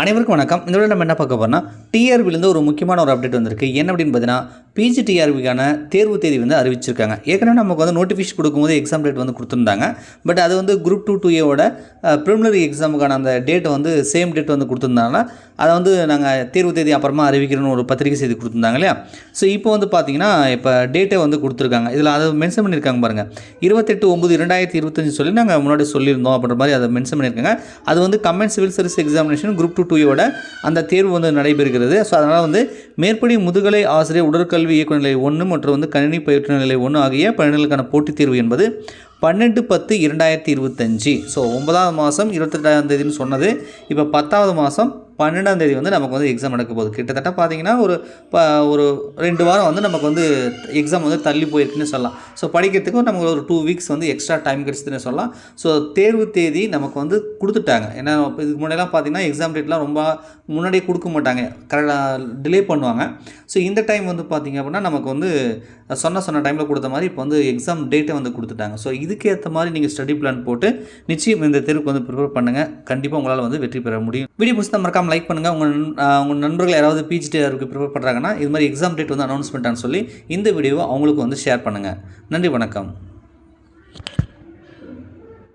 அனைவருக்கும் வணக்கம். இந்த நம்ம என்ன பார்க்க போகிறோம்னா டிஆர்பிலேருந்து ஒரு முக்கியமான ஒரு அப்டேட் வந்திருக்கு. என்ன அப்படின்னு பார்த்தீங்கன்னா பிஜி டிஆர்பிக்கான தேர்வு தேதி வந்து அறிவிச்சிருக்காங்க. ஏற்கனவே நமக்கு வந்து நோட்டிஃபிகேஷன் கொடுக்கும்போது எக்ஸாம் டேட் வந்து கொடுத்துருந்தாங்க. பட் அது வந்து குரூப் டூ டூ ஏவோட ப்ரிமினரி எக்ஸாமுக்கான அந்த டேட்டை வந்து சேம் டேட் வந்து கொடுத்துருந்தாங்க அதை வந்து நாங்கள் தேர்வு தேதி அப்புறமா அறிவிக்கிறோன்னு ஒரு பத்திரிகை செய்தி கொடுத்துருந்தாங்க இல்லையா? ஸோ இப்போ வந்து பார்த்தீங்கன்னா இப்போ டேட்டை வந்து கொடுத்துருக்காங்க. இதில் அதை மென்ஷன் பண்ணியிருக்காங்க பாருங்கள் இருபத்தெட்டு ஒம்பது இரண்டாயிரத்தி இருபத்தஞ்சு சொல்லி நாங்கள் முன்னாடி சொல்லியிருந்தோம் அப்படின்ற மாதிரி அதை மென்ஷன் பண்ணியிருக்காங்க. அது வந்து comment civil service examination group two டூயோட அந்த தேர்வு வந்து நடைபெறுகிறது. ஸோ அதனால் வந்து மேற்படி முதுகலை ஆசிரியர் உடற்கல்வி இயக்குநர் நிலை ஒன்று மற்றும் வந்து கணினி பயிற்று நிலை ஒன்று ஆகிய பணிகளுக்கான போட்டித் தேர்வு என்பது பன்னெண்டு பத்து இரண்டாயிரத்தி இருபத்தஞ்சி. ஸோ ஒன்பதாவது மாதம் இருபத்தெட்டாம் தேதின்னு சொன்னது. இப்போ பத்தாவது மாதம் பன்னெண்டாம் தேதி வந்து நமக்கு வந்து எக்ஸாம் நடக்க போகுது. கிட்டத்தட்ட பார்த்தீங்கன்னா ஒரு ப ஒரு ரெண்டு வாரம் வந்து நமக்கு வந்து எக்ஸாம் வந்து தள்ளி போயிருக்குன்னு சொல்லலாம். ஸோ படிக்கிறதுக்கு நமக்கு ஒரு டூ வீக்ஸ் வந்து எக்ஸ்ட்ரா டைம் கிடச்சிதுன்னு சொல்லலாம். ஸோ தேர்வு தேதி நமக்கு வந்து கொடுத்துட்டாங்க. ஏன்னா இதுக்கு முன்னாடிலாம் பார்த்தீங்கன்னா எக்ஸாம் டேட்லாம் ரொம்ப முன்னாடியே கொடுக்க மாட்டாங்க. கரெக்டாக டிலே பண்ணுவாங்க. ஸோ இந்த டைம் வந்து பார்த்திங்க அப்படின்னா நமக்கு வந்து சொன்ன சொன்ன டைமில் கொடுத்த மாதிரி இப்போ வந்து எக்ஸாம் டேட்டை வந்து கொடுத்துட்டாங்க. ஸோ இதுக்கேற்ற மாதிரி நீங்கள் ஸ்டடி பிளான் போட்டு நிச்சயம் இந்த தேர்வுக்கு வந்து ப்ரிப்பேர் பண்ணுங்கள் கண்டிப்பாக உங்களால் வந்து வெற்றி பெற முடியும். வீடியோ பிடிச்சா மறக்காமல் லைக் பண்ணுங்கள் உங்கள் உங்கள் நண்பர்கள் யாராவது பிஜிடிஆருக்கு ப்ரிப்பேர் பண்ணுறாங்கன்னா இது மாதிரி எக்ஸாம் டேட் வந்து அனௌன்ஸ்மெண்ட்டான்னு சொல்லி இந்த வீடியோவை அவங்களுக்கு வந்து ஷேர் பண்ணுங்கள் நன்றி வணக்கம்.